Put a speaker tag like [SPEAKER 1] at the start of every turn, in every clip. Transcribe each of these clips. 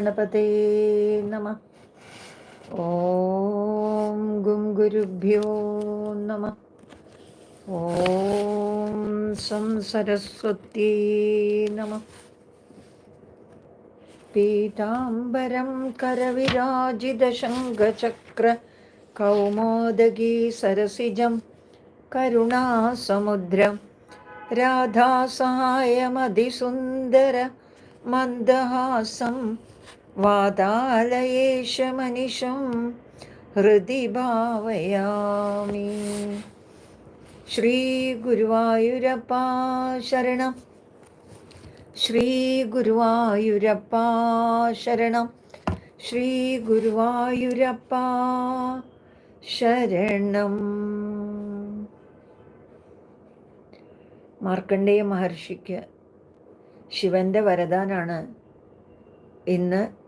[SPEAKER 1] ഗണപതേ നമ. ഓം ഗും ഗുരുഭ്യോ നമ. ഓം സം സരസ്വത്യേ നമ. പീതാംബരം കരവിരാജിതശങ്കചക്ര കൗമോദഗീ സരസിജം കരുണാസമുദ്രം രാധാസഹായമതിസുന്ദര മന്ദഹാസം വാതാലയേശമനിശം ഹൃദി ഭാവയാമി ശ്രീ ഗുരുവായൂരപ്പ ശരണം. ശ്രീ ഗുരുവായൂരപ്പ ശരണം. ശ്രീ ഗുരുവായൂരപ്പ ശരണം. മാർക്കണ്ഡേയ മഹർഷിക്ക് ശിവന്റെ വരദാനാണ് ഇന്ന്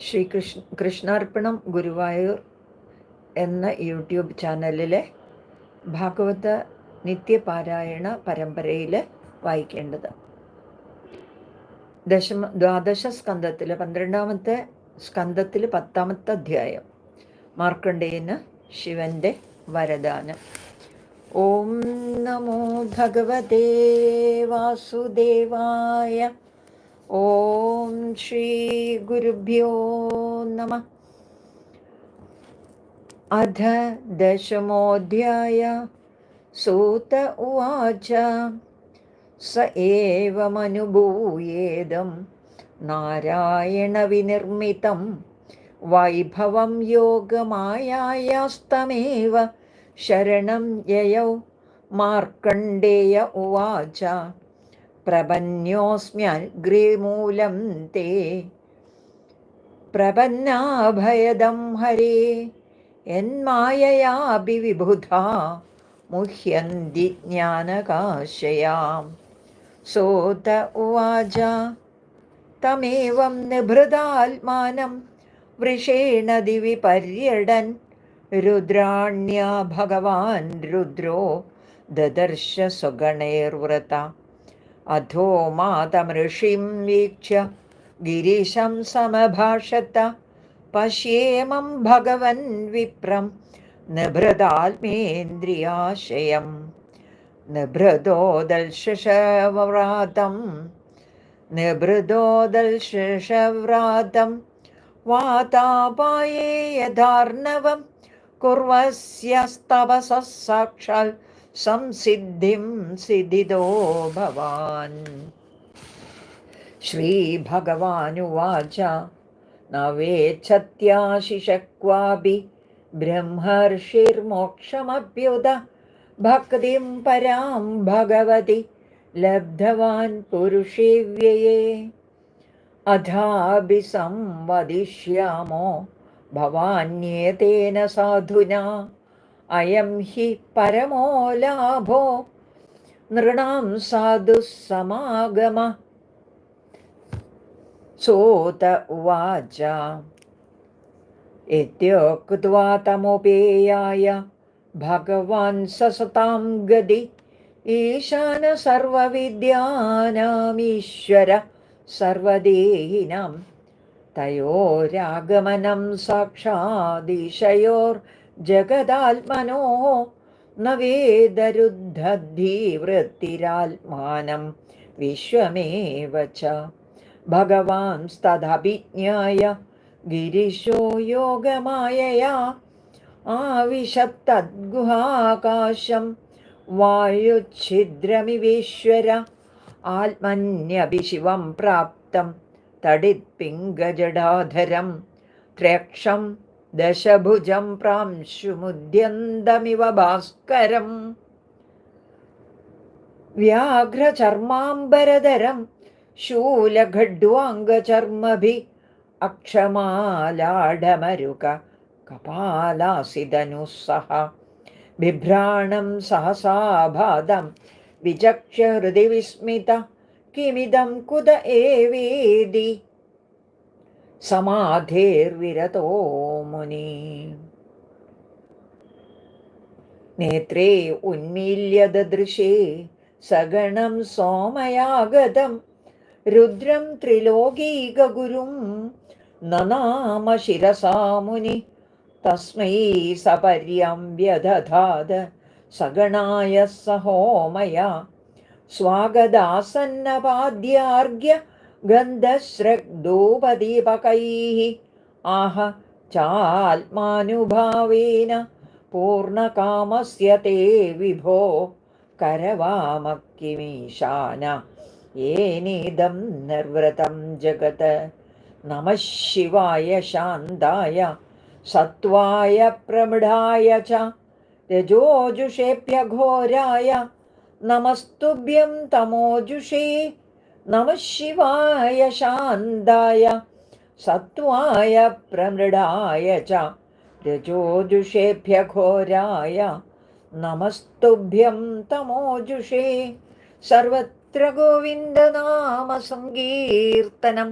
[SPEAKER 1] ശ്രീകൃഷ്ണ കൃഷ്ണാർപ്പണം ഗുരുവായൂർ എന്ന യൂട്യൂബ് ചാനലിലെ ഭാഗവത നിത്യപാരായണ പരമ്പരയിൽ വായിക്കേണ്ടത്. ദശമ ദ്വാദശ സ്കന്ധത്തിൽ പന്ത്രണ്ടാമത്തെ സ്കന്ധത്തിൽ പത്താമത്തെ അധ്യായം. മാർക്കണ്ഡേയന് ശിവന്റെ വരദാനം. ഓം നമോ ഭഗവതേ വാസുദേവായ ഓം ശ്രീ ഗുരുഭ്യോ നമ. അധ ദശമോധ്യായ സൂത ഉവാച. സ ഏവമനുഭൂയേദം നാരായണവിനിർമ്മിതം വൈഭവം യോഗമായാസ്തമേവ ശരണം യയൗ മാർക്കണ്ഡേയ ഉവാച. प्रपन्योऽस्म्यग्रेमूलं ते। प्रपन्नाभयदं हरे, यन्माययापि मुह्य मुह्यन्ति ज्ञानकाशयां। सोत उवाच, तमेवं निभृतात्मानं वृषेण दिवि पर्यडन्, रुद्राण्या भगवान् रुद्रो ददर्श सुगणैर्व्रता അധോ മാതമൃഷിം വീക്ഷ്യ. ഗിരീശം സമഭാഷത്ത. പശ്യേമം ഭഗവൻ വിപ്രം. നിഭൃതാത്മേന്ദ്രിയാശയം. നിഭൃതോദൽശവ്രാതം നിഭൃതോദൽശവ്രാതം വാതാപായേ യഥാർണവം. കുർവസ്യസ്തപസ സാക്ഷാൽ സംസിദ്ധിം സിദ്ധിദോ ഭവാൻ. ശ്രീഭഗവാനുവാച നവേച്ഛത്യാശിഷക്വാപി ബ്രഹ്മർഷിർമോക്ഷമഭ്യുത ഭക്തിം പരാം ഭഗവതി ലബ്ധവാൻ പുരുഷേവ്യയേ. അഥാപി സംവദിഷ്യാമോ ഭവാന്യേതേന സാധുന. അയം ഹി പരമോ ലാഭോ. നൃണാം സാധുസമാഗമ സോത ഉവാച. ഇത്യോക്ത്വാ തമോപേയായ. ഭഗവാൻ സസതാം ഗതി. ഈശാന സർവവിദ്യാനാമീശ്വര സർവദേഹിനാം. തയോരാഗമനം സാക്ഷാദീശയോർ ജഗദാത്മനോ ന വേദരുദ്ധീവൃത്തിരാത്മാനം വിശ്വമേവ ച. ഭഗവാൻസ്തദഭിജ്ഞായ ഗിരിശോ യോഗമായയാ. ആവിശത്തദ്ഗുഹാകാശം വായുഛിദ്രമിവേശ്വര ആത്മന്യഭിശിവം പ്രാപ്തം തടിത്പിംഗജടാധരം ത്രേക്ഷം प्राप्तं तडित्पिङ्गजडाधरं त्र्यक्षं दशभुजं प्रांशुमुद्यन्तमिव भास्करम् व्याघ्रचर्माम्बरधरं शूलखड्वाङ्गचर्मभि अक्षमालाडमरुक कपालासिदनुः सह बिभ्राणं सहसाबाधं विचक्ष्य हृदि विस्मित किमिदं कुत एवेदि समाधेर्विरतो मुनि नेत्रे उन्मील्य ददृशे सगणं सोमयागतं रुद्रं त्रिलोकीगुरुं ननाम शिरसा मुनि तस्मै सपर्यं व्यदधाद सगणाय सहोमया स्वागदासन्नपाद्यार्घ्य गन्धश्रग्धूपदीपकैः आह चात्मानुभावेन पूर्णकामस्य ते विभो करवाम किमीशान येनेदं निर्वृतं जगत्। नमः शिवाय शान्ताय, सत्त्वाय प्रमृढाय च। रजोजुषेभ्य घोराय नमस्तुभ्यं तमोजुषे नमः शिवाय शान्ताय सत्त्वाय प्रमृढाय च रजोजुषेभ्य घोराय नमस्तुभ्यं तमोजुषे सर्वत्र गोविन्दनामसङ्कीर्तनं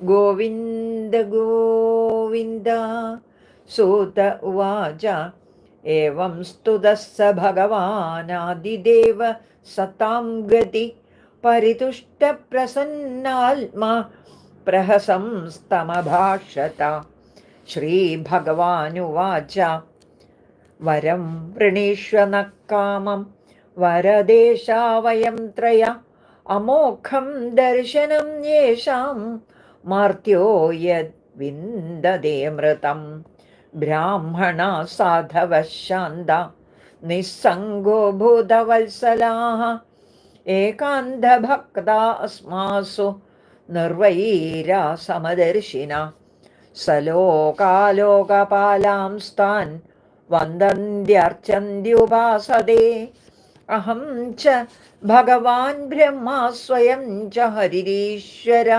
[SPEAKER 1] गोविन्द गोविन्द सूत उवाच एवं स्तुतः स भगवानादिदेव सतां गति പരിതുഷ്ടപ്രസന്നാത്മാ പ്രഹസംസ്തമഭാഷത. ശ്രീഭഗവാനുവാച. വരം വൃണീഷ്വനക്കാമം വരദേശാവയം ത്രയ. അമോഘം ദർശനം യേഷാം മർത്യോ യദ്വിന്ദതേമൃതം ബ്രാഹ്മണ സാധവശാന്ത. നിസ്സംഗോ ഭൂതവത്സലാ ഏകാന്തഭക്താസ്മാസു നിർവൈരാ സമദർശിന. സലോകാലോകപാലാംസ്താൻ വന്ദന്ത്യർച്ചന്ത്യുപാസതേ അഹം ച ഭഗവാൻ ബ്രഹ്മാ സ്വയം ച ഹരിരീശ്വര.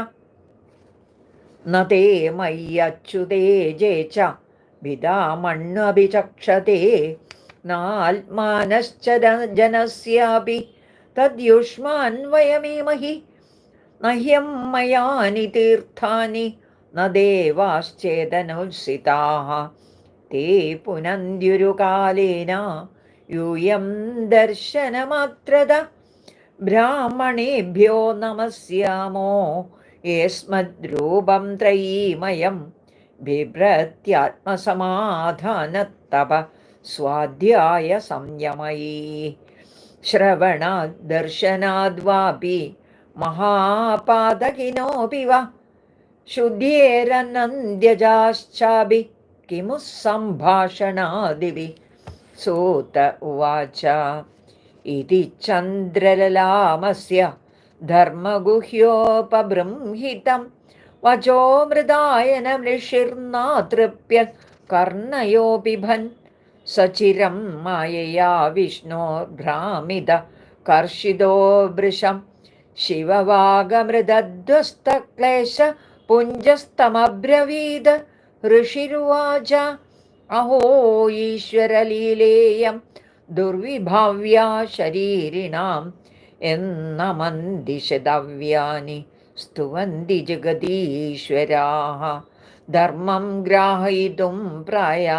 [SPEAKER 1] നേ മയ്യച്യുതേ ജേ ച ഭിതാമണ്വഭിചക്ഷതേ നാത്മാനശ്ച ജനസ്യാപി मय्यच्युते जे च भिदामण्वभिचक्षते नात्मानश्च जनस्यापि तद्युष्मान्वयमेमहि न ह्यं मयानि तीर्थानि न देवाश्चेदनुत्सिताः ते पुनन्द्युरुकालेन यूयं दर्शनमात्रद ब्राह्मणेभ्यो नमस्यामो यस्मद्रूपं त्रयीमयं बिभ्रत्यात्मसमाधानतप स्वाध्याय संयमयी श्रवणाद्दर्शनाद्वापि महापादकिनोऽपि वा शुद्ध्येरनन्द्यजाश्चापि किमु सम्भाषणादिवि सूत उवाच इति चन्द्रललामस्य धर्मगुह्योपबृंहितं वचो मृदायनमृषिर्नातृप्य कर्णयोऽपि भन् सचिरं मायया विष्णोर्भ्रामिद कर्षिदो भृशं शिववागमृदध्वस्तक्लेश पुञ्जस्तमब्रवीद ऋषिरुवाच अहो ईश्वरलीलेयं दुर्विभाव्या शरीरिणां यन्नमन्दिशदव्यानि स्तुवन्ति जगदीश्वराः धर्मं ग्राहयितुं प्राया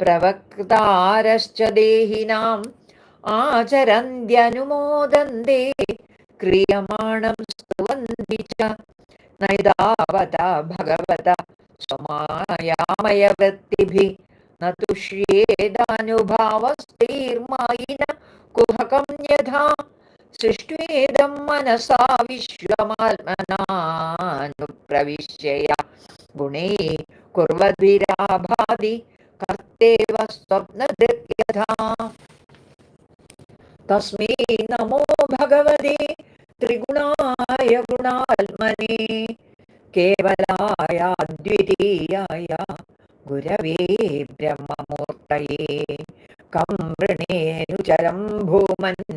[SPEAKER 1] പ്രവക്താരശ്ച ദേഹിനാം ആചരന്ത്യനുമോദന്തേ ക്രിയമാണം സ്തുവന്തി ച നൈതാവത ഭഗവത സ്വമായാമയ വൃത്തിഭി നതുഷ്യേദാനുഭാവസ്ഥീർമായിന കുഹകം യഥാ സൃഷ്ട്വേദം മനസാ വിശ്വമാത്മനാനുപ്രവിശ്യയ ഗുണേ കുർവദ്ഭിരാഭാതി कर्तेव स्वप्नदृग्यथा तस्मै नमो भगवते त्रिगुणाय गुणात्मने। केवलाय द्वितीयाय गुरवे ब्रह्ममूर्तये। कम्बृणेऽनुचरं भूमन्।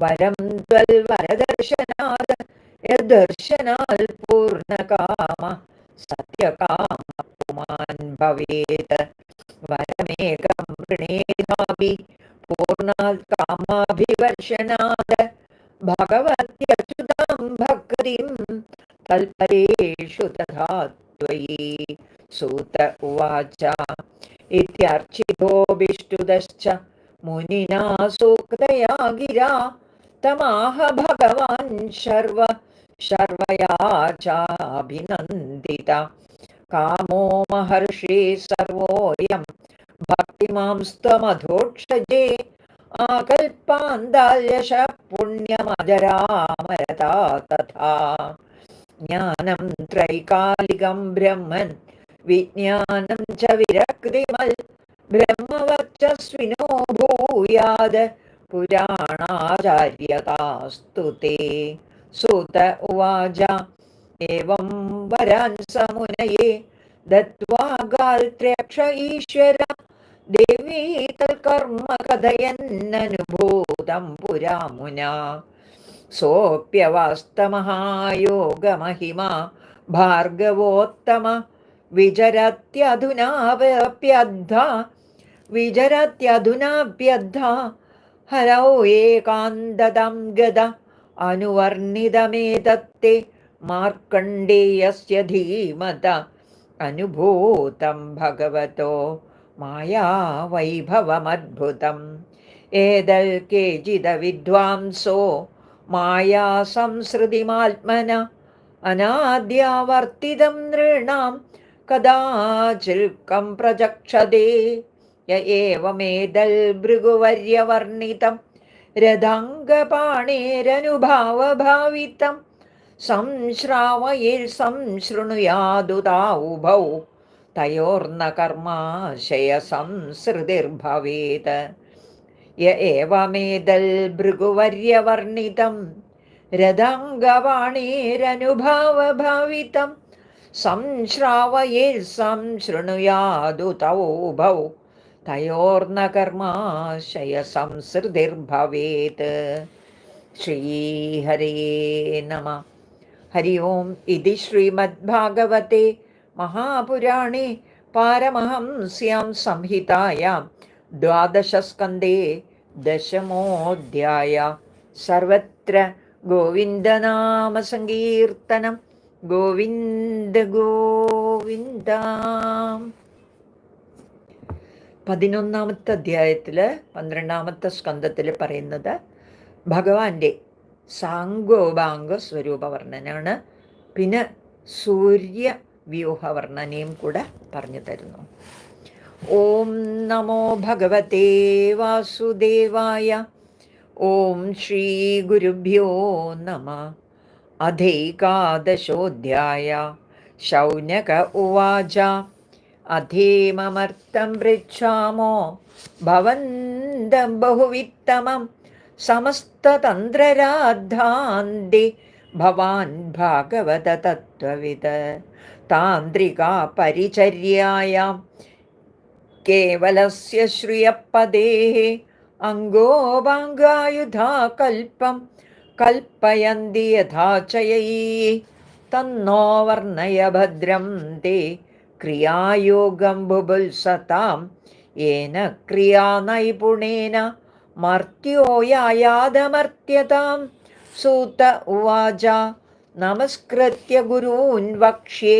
[SPEAKER 1] वरं त्वल्वरदर्शनात् यदर्शनात् पूर्णकामः। सत्यकाम भवेत् वरमेकं पूर्णात् भगवत्यच्युतां भक्तिं कल्परेषु तथा त्वयि। सूत उवाच, इत्यर्चितोऽभिष्टुतश्च मुनिना सूक्तया गिरा तमाह भगवान् शर्व शर्वया चाभिनन्दित कामो महर्षि सर्वोऽयं भक्तिमांस्तमधोक्षजे आकल्पान्दाल्यश पुण्यमजरामरता तथा ज्ञानं त्रैकालिकं ब्रह्मन् विज्ञानं च विरक्तिमल् ब्रह्मवर्चस्विनो भूयाद पुराणाचार्यतास्तु ते सुत उवाच एवं वरान् समुनये दत्त्वा गाल्त्र्यक्ष ईश्वर देवी तत्कर्म कथयन्ननुभूतं पुरा मुना। सोऽप्यवास्तमहायोगमहिमा भार्गवोत्तम विचरत्यधुनाप्यद्धा विचरत्यधुनाप्यद्धा हरौ एकान्तदं गद अनुवर्णितमेतत्ते मार्कण्डेयस्य धीमत अनुभूतं भगवतो मायावैभवमद्भुतम्। एदल् केचिदविद्वांसो मायासंसृतिमात्मन अनाद्यावर्तितं नृणां कदाचिल्कं प्रचक्षते य एवमेदल् രഥാംഗപാണേരനുഭാവഭാവിത്തം സംശ്രാവയിൽ സംശൃണുയാതുതാവുഭൗ തയോർന്ന കർമാശയ സംസൃതിർഭവേത് യ ഏവമേതൽ ഭൃഗുവർയവർണിതം സംശ്രാവയിൽ സംശൃണുയാതു തൗഭൗ തയോർന്ന കർമാശയ സംസൃതിർഭവേത് ശ്രീഹരേ നമ. ഹരി ഓം ഇതി ശ്രീമദ്ഭാഗവത്തെ മഹാപുരാണേ പാരമഹംസ്യാം സംഹിതായാം ദ്വാദശസ്കന്ധേ ദശമോധ്യായ. സർവത്ര ഗോവിന്ദനാമസങ്കീർത്തനം. ഗോവിന്ദ ഗോവിന്ദ. പതിനൊന്നാമത്തെ അധ്യായത്തിൽ പന്ത്രണ്ടാമത്തെ സ്കന്ധത്തിൽ പറയുന്നത് ഭഗവാന്റെ സാങ്കോപാംഗ സ്വരൂപ വർണനാണ് പിന്നെ സൂര്യ വ്യൂഹ വർണനയും കൂടെ പറഞ്ഞു തരുന്നു. ഓം നമോ ഭഗവതേ വാസുദേവായ ഓം ശ്രീ ഗുരുഭ്യോ നമ. അധൈകാദശോധ്യായ ശൗനക ഉവാച. അധീമമർത്ഥം പൃച്ഛാമോ ഭവന്തം ബഹുവിത്തമം. സമസ്തതന്ത്രരാദ്ധാന്തി ഭവാൻ ഭാഗവത തത്വവിത് താന്ത്രികാ പരിചര്യായാം കേവലസ്യ ശ്രിയപ്പദേ. അംഗോപാംഗായുധാ കൽപ്പം കൽപ്പയന്തി യഥാചയൈ. തന്നോ വർണയ ഭദ്രം തേ. ക്രിയായോഗം ബുബുൽസതാം ഏന ക്രിയാനൈപുണേന മർത്യോയായാതമർത്യതാം സൂത ഉവാച നമസ്കൃത്യ ഗുരൂൻ വക്ഷ്യേ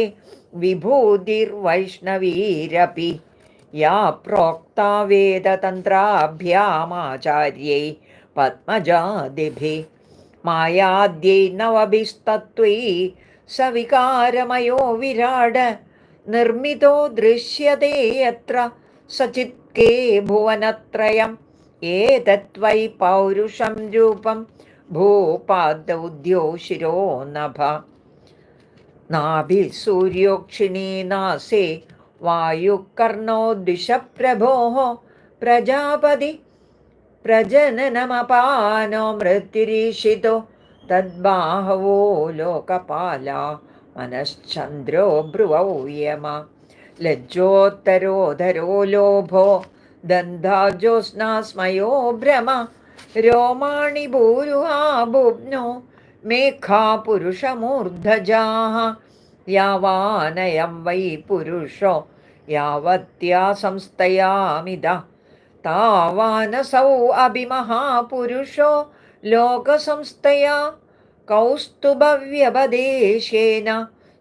[SPEAKER 1] വിഭൂതിർവൈഷ്ണവീരപി. യാ പ്രോക്ത വേദതന്ത്രാഭ്യാമാചാര്യൈ പത്മജാതിഭി. മായാദ്യൈ നവഭിസ്തത്വൈ സവികാരമയോ വിരാട് निर्मितो दृश्यते यत्र सचित्के भुवनत्रयम्। एतद्वै पौरुषं रूपं भूपादौद्यो शिरो नभ। नाभिः सूर्योक्षिणी नासे वायुकर्णो दिशप्रभोः प्रजापति प्रजननमपानो मृत्युरीशितो तद्बाहवो लोकपाला। मनश्चन्द्रो भ्रुवौ यम लज्जोत्तरोधरो लोभो दन्धाज्योत्स्नास्मयो भ्रम रोमाणि भूरुहा भुब्नो मेघा पुरुषमूर्धजाः यावानयं वै पुरुषो यावत्या संस्थयामिद तावानसौ अभिमहापुरुषो लोकसंस्थया കൗസ്തുഭവ്യപദേശേന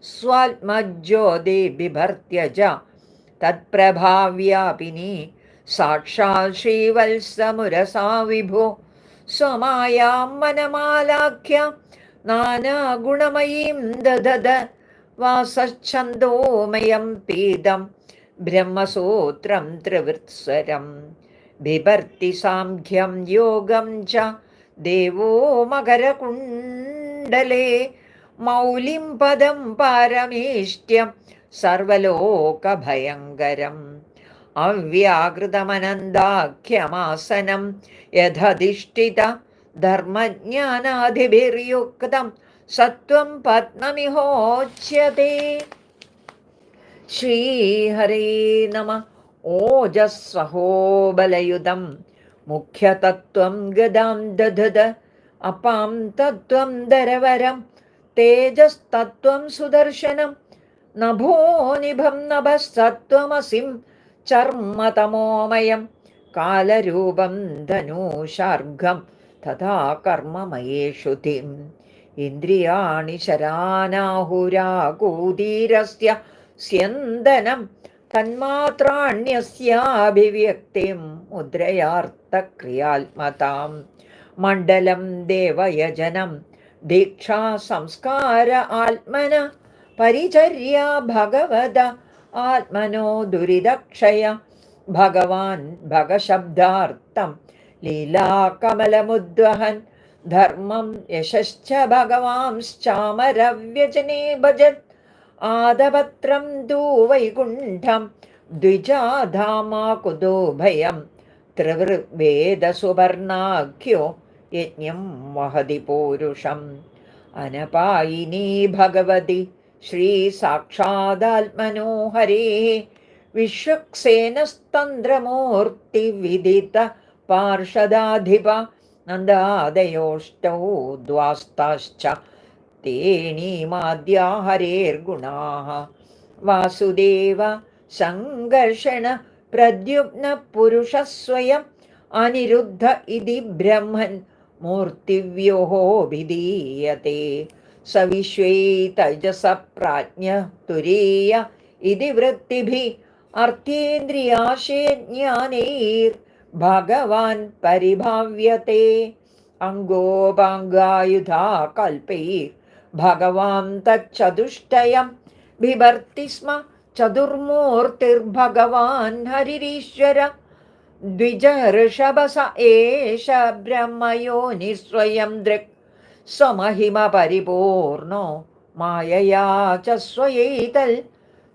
[SPEAKER 1] സ്വാത്മജ്യോതി ബിഭർത്യജ തത്പ്രഭാവ്യാപിനി സാക്ഷാൽ ശ്രീവത്സമുരസാ വിഭു. സ്വമായാം മനമാലാഖ്യ നാനാഗുണമയീം ദദത വാസഛന്ദോമയം പീതം ബ്രഹ്മസൂത്രം ത്രിവൃത്സരം. ബിഭർത്തി സാംഖ്യം യോഗം ച ദേവോ മകരകുണ്ടലേ മൗലിം പദം പാരമേഷ്ട്യം സർവലോകഭയങ്കരം. അവ്യാകൃതമനന്താഖ്യമാസനം യഥധിഷ്ഠിത ധർമ്മജ്ഞാനാധിഭിർയുക്തം സത്വം പത്മമിഹോച്യതേ ശ്രീഹരേ നമ മുഖ്യതത്വം ഗദാം ദധത അപ്പാം തത്വം ദരവരം തേജസ്തത്വം സുദർശനം നഭോനിഭം നഭസത്വമസിം ചർമ്മതമോമയം കാലരൂപം ധനൂഷാർഘം തഥാ കർമ്മമയേഷു ധിം ഇന്ദ്രിയാണി ശരാനാഹുരാകൂതീരസ്യ സ്യന്തനം തന്മാത്രാണ്യസ്യാഭിവ്യക്തിം सक्तक्रियात्मतां मण्डलं देवयजनं, दीक्षा, संस्कार, आत्मन, परिचर्या, भगवद, आत्मनो, दुरिदक्षय, भगवान्, भगशब्दार्थं लीलाकमलमुद्वहन् धर्मं, यशश्च, भगवांश्चामरव्यजने भजत् आदपत्रं तु वैकुण्ठं द्विजाधामाकुदो भयम् ത്രിവൃവേദസുവർണാഖ്യോ യജ്ഞം വഹതി പൂരുഷം. അനപായിനീ ഭഗവതി ശ്രീ സാക്ഷാദാത്മനോ ഹരേ. വിശ്വക്സേനസ്തന്ത്രമൂർത്തിവിദിത പാർഷദാധിപ നന്ദാദയോഷ്ടൗ ദ്വാസ്താശ്ച തേണീമാദ്യാ ഹരേർഗുണാः വാസുദേവ സംഘർഷണ പ്രദ്യുപ്ന പുരുഷസ്വയം അനിരുദ്ധ ഇതി ബ്രഹ്മൻ മൂർത്തിവ്യോഹോഭിധീയത്തെ സവിശ്വൈ തൈജസ പ്രാജ്ഞ തുരീയ ഇതി വൃത്തിഭി അർത്ഥേന്ദ്രിയാശയജ്ഞാനൈർ ഭഗവാൻ പരിഭാവ്യത്തെ അംഗോപാംഗായുധാ കൽപ്പൈർ ഭഗവാൻ തച്ചതുഷ്ടയം ചതുർമൂർത്തിർഭഗവാൻ ഹരിരീശ്വര ദ്വിജഋഷഭസ ഏഷ ബ്രഹ്മയോനി സ്വയം ദൃക് സ്വമഹിമ പരിപൂർണോ മായയാ ച സ്വയൈതൽ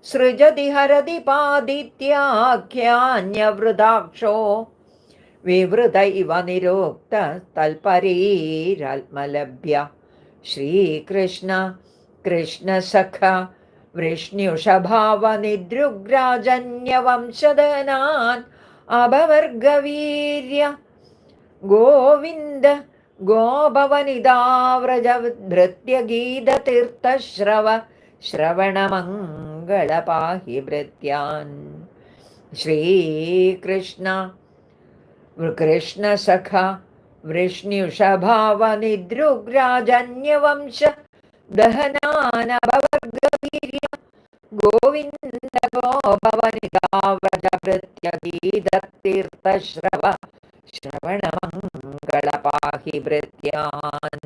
[SPEAKER 1] സൃജതി ഹരതി പാദിത്യാഖ്യാന്യവൃതാക്ഷോ വിവൃത वृष्ण्युषभावनिदृग्राजन्यवंशधनान् अभवर्गवीर्य गोविन्द गोभवनिदाव्रजभृत्यगीततीर्थश्रव श्रवणमङ्गलपाहि भृत्यान् श्रीकृष्ण कृष्णसखा वृष्ण्युषभावनिदृग्राजन्यवंश दहनानभवर्ग ഗോവിന്ദ ഗോഭവനിതാവ്രജഭൃത്യഗീതതീർത്ഥശ്രവ ശ്രവണമംഗളപാഹി ഭൃത്യാൻ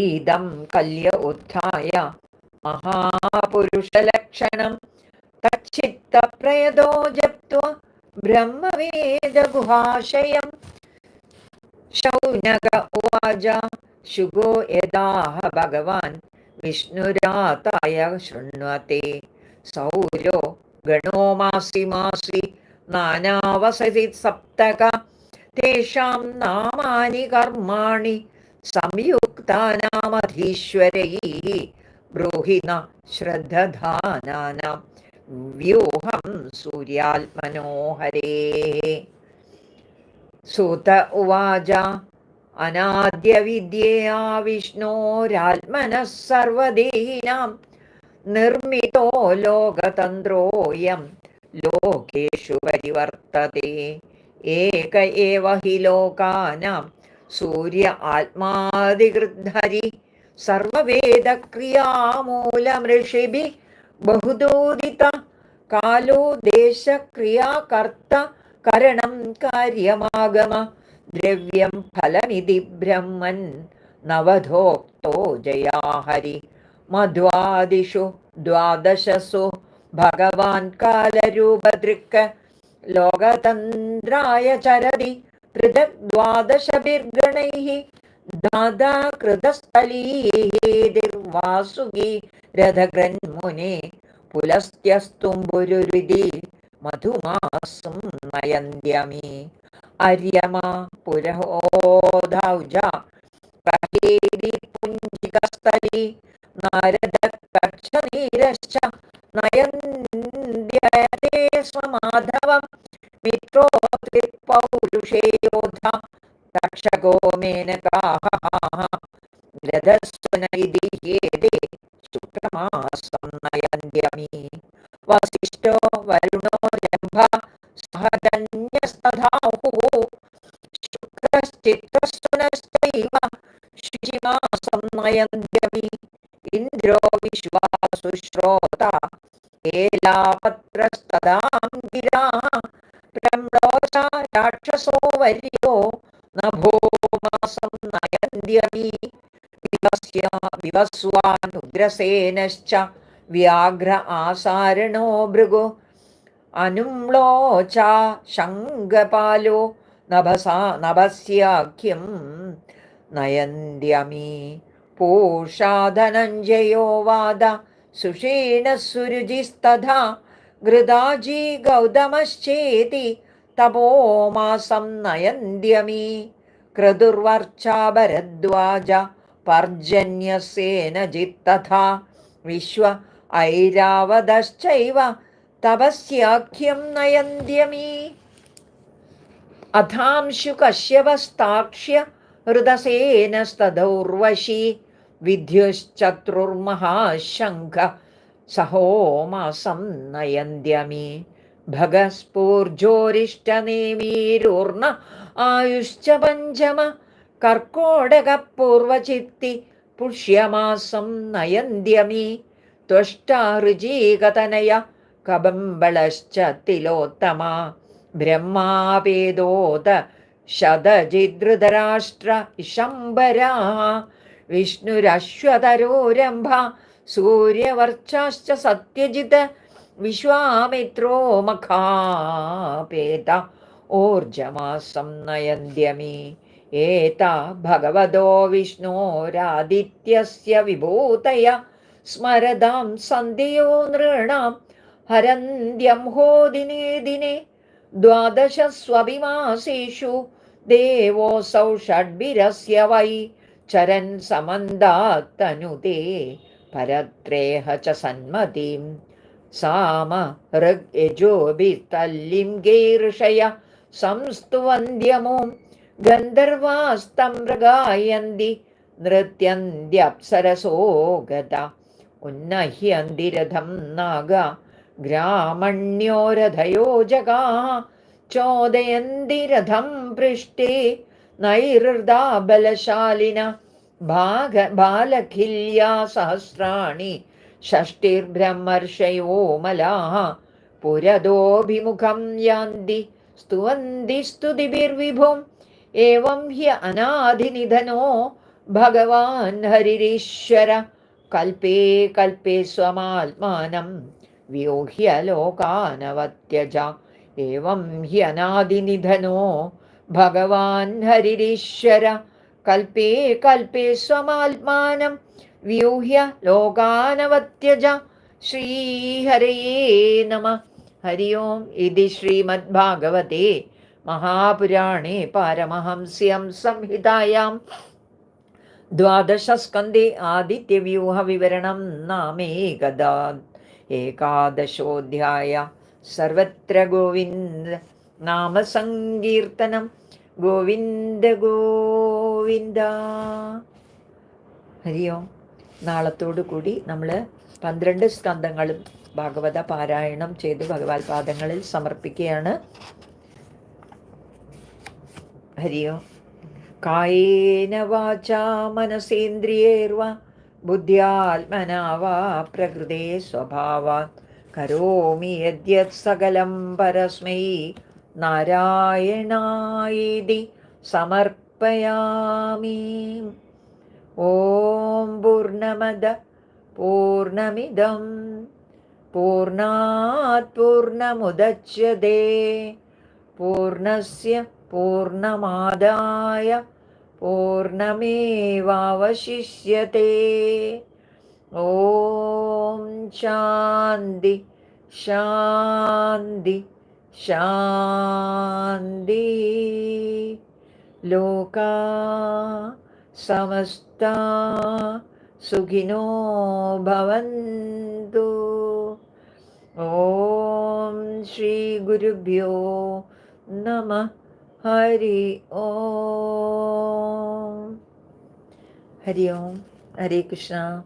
[SPEAKER 1] ഈദം കല്യ ഉത്ഥായ മഹാപുരുഷലക്ഷണം തച്ചിത്തപ്രയതോ ജപ്ത്വ ബ്രഹ്മവേദഗുഹാശയം. ശൗനക ഉവാച ശുഗോ യഥാഹ ഭഗവാൻ വിഷ്ണുരാതായ ശൃണ്വത്തെ സൗരോ ഗണോ മാസി നാനാവസതി സപ്തക. തേഷാം നാമാനി കർമാണി സംയുക്താനാമധീശ്വരൈ ബ്രൂഹി ന ശ്രദ്ധധാനാനാം വ്യൂഹം സൂര്യാത്മനോഹരേ. സുത ഉവാച അനാദ്യവിദ്യയാ വിഷ്ണോരാത്മനഃ സർവദേഹിനാം നിർമ്മിതോ ലോകതന്ത്രോയം ലോകേഷു പരിവർത്തതേ. ഏക ഏവ ഹി ലോകാനാം. സൂര്യ ആത്മാതികൃദ്ധരി സർവവേദക്രിയാമൂലമൃഷിഭി ബഹുദോദിത കാലോ ദേശക്രിയാകർത്ത കരണം കാര്യമാഗമ. ദ്രവ്യം ഫലമിതി ബ്രഹ്മൻ നവധോക്തോ ജയാഹരി. മധ്വാദിഷു ദ്വാദശസു ഭഗവാൻ കാലരൂപദൃക്ക് ലോകതന്ത്രായ ചരതി പൃഥക് ദ്വാദശഭിർഗണൈः ദാദാ കൃതസ്ഥലീർവാസുകി രഥകൃന്മുനെ പുലസ്ത്യസ്തുംബുരുരുതി മധുമാസം നയന്ത്യമി അര്യമ പുരഹോധൗജ പ്രഹേരി പുഞ്ചികസ്ഥലി നാരദ കക്ഷനീരശ്ച നയന്ത്യത്തെ സ്വമാധവം മിത്രോ പൗരുഷേ യോധ തക്ഷകോ മേനകാഹ രഥസ്വനൈതിഹ്യേതേ ശുക്രമാസം നയന്ത്യമീ വസിഷ്ഠോ വരുണോ രംഭ സഹജന്യസ്തധാഹുः ശുക്രശ്ചിത്രസ്വനശ്ചൈവ ശുചിമാസം നയന്ത്യമി ഇന്ദ്രോ വിശ്വാസുശ്രോത ഏലാപത്രസ്തദാം ഗിരാ പ്രമ്ലോച രാക്ഷസോ വര്യോ നഭോ മാസം നയന്ത്യമി വിവസ്യ വിവസ്വാനുഗ്രസേനശ്ച വ്യാഘ്ര ആസാരണോ ഭൃഗു അനുംലോച ശങ്കപാലോ നഭസാ നഭസ്യാഖ്യം നയന്ത്യമി പൂഷാധനഞ്ജയോ വാദ സുഷീണസുരുചിസ്തഥാ ഗൃദാജി ഗൗതമശ്ചേതി തപോമാസം നയന്ത്യമി ക്രതുർവർച്ചാഭരദ്വാജ പർജന്യസേനജിത്തഥാ വിശ്വ ഐരാവതശ്ചൈവ തപസ്യാഖ്യം നയന്ത്യമീ. അഥാംശു കശ്യപസ്താക്ഷ്യ ഹൃദസേനസ്തദൗർവശി വിദ്യുശ്ചത്രുർമഹാശംഖ സഹോമാസം നയന്ത്യമീ. ഭഗസ്ഫൂർജോരിഷ്ടനേമീരൂർണ ആയുശ്ച പഞ്ചമ കർക്കോടകപൂർവചിത്തി പുഷ്യമാസം നയന്ത്യമി. ത്വഷ്ടാരുചീകതനയ കബമ്പളശ്ച തിലോത്തമ ബ്രഹ്മാവേദോത ശതജിദ്രുതരാഷ്ട്ര ഇശംബരാ വിഷ്ണുരശ്വതരോരംഭ സൂര്യവർച്ചാശ്ച സത്യജിത് വിശ്വാമിത്രോ മഖാപേത ഊർജമാസം നയന്ത്യമി ഏതാ ഭഗവതോ വിഷ്ണോരാദിത്യസ്യ വിഭൂതയ സ്മരതാം സന്ധ്യയോ നൃണാം हरन्त्यं होदिने दिने द्वादशस्वभिमासेषु देवोऽसौ षड्भिरस्य वै चरन् समन्दात्तनुते परत्रेह च सन्मतिं साम ऋग्यजोभिस्तल्लिङ्गैर्षय संस्तुवन्द्यमुं गन्धर्वास्तं गायन्ति नृत्यन्त्यप्सरसो गदा उन्नह्यन्ति रथं नागा ग्रामण्योरधयो जगाः चोदयन्ति रथं पृष्ठे नैर्दा बलशालिन भाग बालखिल्या सहस्राणि षष्टिर्ब्रह्मर्षयो मलाः पुरदोऽभिमुखं यान्ति स्तुवन्ति स्तुतिभिर्विभुम् एवं ह्य अनाधिनिधनो भगवान् हरिरीश्वर कल्पे कल्पे स्वमात्मानं व्योह्य लोकानवत्यज एवं हि अनादिनिधनो भगवान् हरिरीश्वर, कल्पे कल्पे स्वमात्मानं व्यूह्य लोकानवत्यज। श्रीहरये नमः। हरि ओम् इति श्रीमद्भागवते महापुराणे पारमहंस्यं संहितायां द्वादशस्कन्धे आदित्यव्यूहविवरणं नामेकदा ഏകാദശോധ്യായ സർവത്ര ഗോവിന്ദ നാമസങ്കീർത്തനം. ഗോവിന്ദ ഗോവിന്ദ. ഹരിയോ നാളത്തോടു കൂടി നമ്മൾ പന്ത്രണ്ട് സ്കന്ധങ്ങളും ഭാഗവത പാരായണം ചെയ്ത് ഭഗവാൻ പാദങ്ങളിൽ സമർപ്പിക്കുകയാണ്. ഹരിയോ കായേന വാചാ മനസേന്ദ്രിയേർവാ ബുദ്ധ്യാത്മനാവാ പ്രകൃതേ സ്വഭാവാത് കരോമി യദ്യത് സകലം പരസ്മൈ. നാരായണായേതി സമർപ്പയാമി. ഓം പൂർണമദ പൂർണമിദം. പൂർണാത് പൂർണമുദച്യത്തെ പൂർണസ്യ പൂർണമാദായ പൂർണമേവാവശിഷ്യത്തെ ഓം ശാന്തി ശാന്തി ശാന്തി ലോകാ സമസ്ത സുഖിനോ ഭവന്തു ഓം ശ്രീ ഗുരുഭ്യോ നമ ഹരി ഓം. ഹരി ഓം. ഹരേ കൃഷ്ണ.